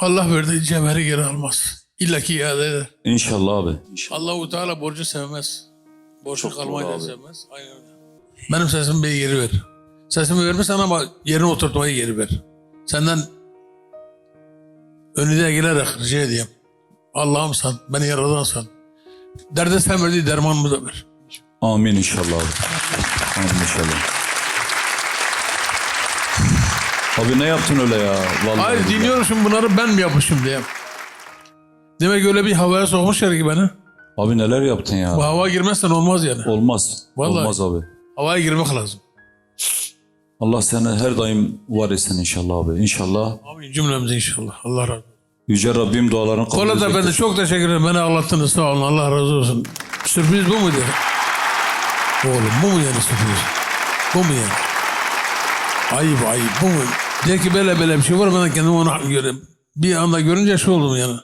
Allah verdiği cevheri geri almaz. İlla ki iade eder. İnşallah abi. İnşallah. Allahu Teala borcu sevmez. Borçlu Çok doğru kalmayı da abi. sevmez. Aynen öyle. Benim sesimi bir geri ver. Sesimi vermesen ama yerine oturtmayı geri ver. Senden önüne gelerek rica edeyim. Allah'ım sen, beni yaradan sen. Derde sen verdiği dermanımı da ver. Amin inşallah abi. Amin inşallah. Abi ne yaptın öyle ya? Vallahi Hayır billahi. dinliyorum şimdi bunları ben mi yapmışım diye. Demek öyle bir havaya sokmuşlar ki beni. Abi neler yaptın ya? Bu hava girmezsen olmaz yani. Olmaz. Vallahi. Olmaz abi. Havaya girmek lazım. Allah seni her daim var etsin inşallah abi. İnşallah. Amin cümlemize inşallah. Allah razı olsun. Yüce Rabbim dualarını kabul Kola da edecektir. ben de çok teşekkür ederim. Beni ağlattınız sağ olun. Allah razı olsun. Sürpriz bu muydu? Oğlum bu mu yani sürpriz? Bu mu yani? Ayıp ayıp bu mu? De ki böyle böyle bir şey var ben de kendimi göre bir anda görünce şu oldum yani.